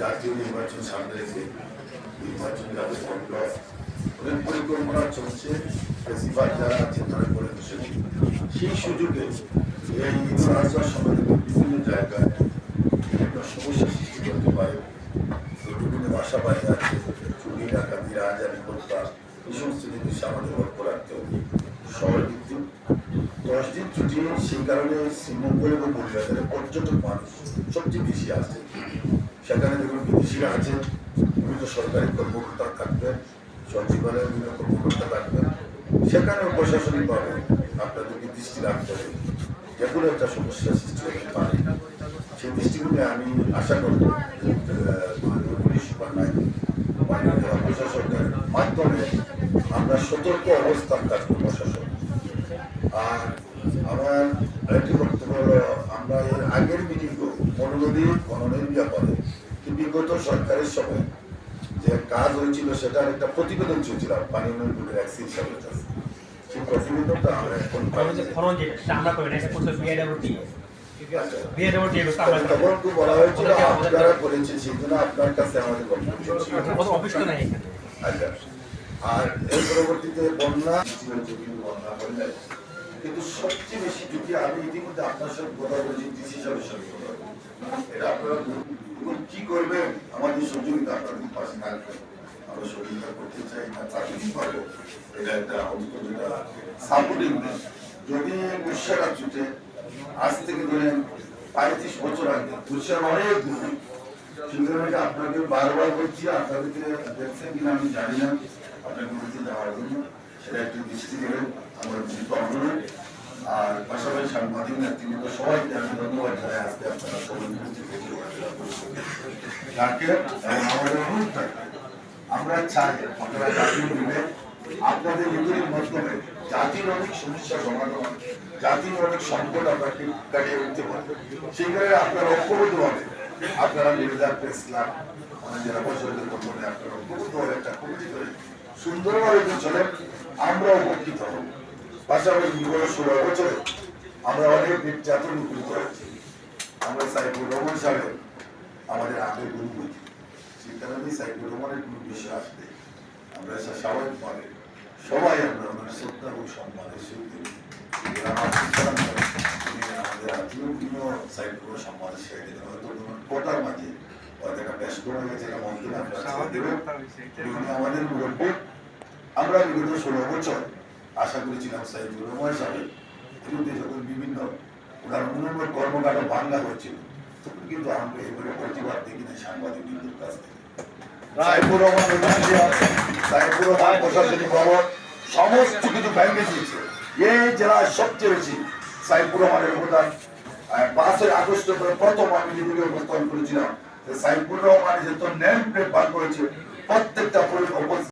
জাতীয় নির্বাচন সামনে রেখে নির্বাচন যাতে করল অনেক পরিকল্পনা চলছে, বেশিরভাগ যারা আছে তারা করে সেই সুযোগে এই রাজস্ব সমাজের বিভিন্ন জায়গায় বিভিন্ন সমস্যা সৃষ্টি করতে পারে। বিভিন্ন বাসা বাড়ি আছে, চুরি, ডাকাতি রাজারি হত্যা এই সমস্ত জিনিস আমাদের লক্ষ্য রাখতে হবে। শহর। ভিত্তিক দশ দিন ছুটি, সেই কারণে শ্রীমঙ্গল এবং বরিশালের পর্যটক মানুষ সবচেয়ে বেশি আসে সেখানে দেখুন বিদেশিরা আছে, বিভিন্ন সরকারি কর্মকর্তা থাকবেন সচিবালয়ের বিভিন্ন কর্মকর্তা থাকবেন সেখানেও প্রশাসনিকভাবে আপনাদেরকে দৃষ্টি রাখতে হবে। যে কোনো একটা সমস্যা সৃষ্টি হতে পারে। সেই দৃষ্টিকোণে আমি আশা করব পুলিশ নায়ক মাননীয় জেলা প্রশাসকের মাধ্যমে আমরা সতর্ক অবস্থান থাকব প্রশাসন আর আমার আরেকটি বক্তব্য হলো আমরা এর আগের মিটিংও মনোনদী খননের ব্যাপারে বিগত সরকারের সময় যে কাজ হয়েছিল সেটার একটা প্রতিবেদন চলছিলাম পানি উন্নয়ন বোর্ডের এক্সি হিসাবে কাছে সেই প্রতিবেদনটা আমরা এখন তখন তো বলা হয়েছিল আপনারা করেছেন সেই জন্য আপনার কাছে আমাদের আচ্ছা। আর এর পরবর্তীতে বন্যা বন্যা কিন্তু সবচেয়ে বেশি ঝুঁকি আমি ইতিমধ্যে আপনার সাথে কথা বলেছি কথা এটা আপনারা কি করবেন? আমাদের সহযোগিতা পাশে থাকবেন আমরা সহযোগিতা করতে চাই না প্রাকৃতিক ভাবে এটা একটা যেটা সাপোর্টিং যদি ছুটে আজ থেকে ধরেন পঁয়ত্রিশ বছর আগে বর্ষার অনেক সুতরাং আপনাকে বারবার বলছি আপনাদেরকে দেখছেন কিনা আমি জানি না আপনার বিরুদ্ধে যাওয়ার জন্য। সেটা একটু দৃষ্টি দেবেন আমার আর পাশাপাশি সাংবাদিক নেতৃত্ব সবাইকে আমি ধন্যবাদ জানাই। আজকে আপনারা সবাই আমরা চাই আপনারা জাতীয় আপনাদের নিজের মাধ্যমে জাতির অনেক সমস্যা সমাধান জাতির অনেক সংকট আপনাকে কাটিয়ে উঠতে পারবে সেখানে আপনারা ঐক্যবদ্ধ হবে আপনারা মির্জা প্রেস ক্লাব আমাদের জেলা পরিষদের মাধ্যমে আপনারা ঐক্যবদ্ধ হবে একটা কমিটি করে সুন্দরভাবে চলেন, আমরা উপকৃত হব। পাশাপাশি বিগত ষোলো বছরে আমরা অনেক নির্যাতন উপকৃত হয়েছি। আমরা সাইফুর রহমান সাহেব, আমাদের আগে গুরু সেই কারণেই সাইফুর রহমানের কোনো বিষয় আসলে আমরা স্বাভাবিকভাবে সবাই আমরা ওনার শ্রদ্ধা এবং সম্মানের। তিনি আমাদের আত্মীয় সম্মানের সহিত হয়তো কোটার মাঝে হয়তো একটা ব্যস্ত হয়ে গেছে এটা মন্ত্রী আমাদের মুরব্বী আমরা বিগত ষোলো বছর আশা করেছিলাম সাইফুর রহমান সাহেব যখন বিভিন্ন ওনার কর্মকাণ্ড বাংলা হয়েছিল তখন কিন্তু আমরা এবারে প্রতিবাদ দেখি না সাংবাদিক বিন্দুর কাছ থেকে রহমান রহমান, সাইফুর রহমান প্রশাসনিক ভবন সমস্ত কিছু ভেঙে দিয়েছে। এই জেলায় সবচেয়ে বেশি সাইফুর রহমানের অবদান। পাঁচই আগস্ট প্রথম আমি নিজেকে উপস্থাপন করেছিলাম। সাইফুর রহমান যে তো নেম প্লেট বার করেছে, প্রত্যেকটা পরি-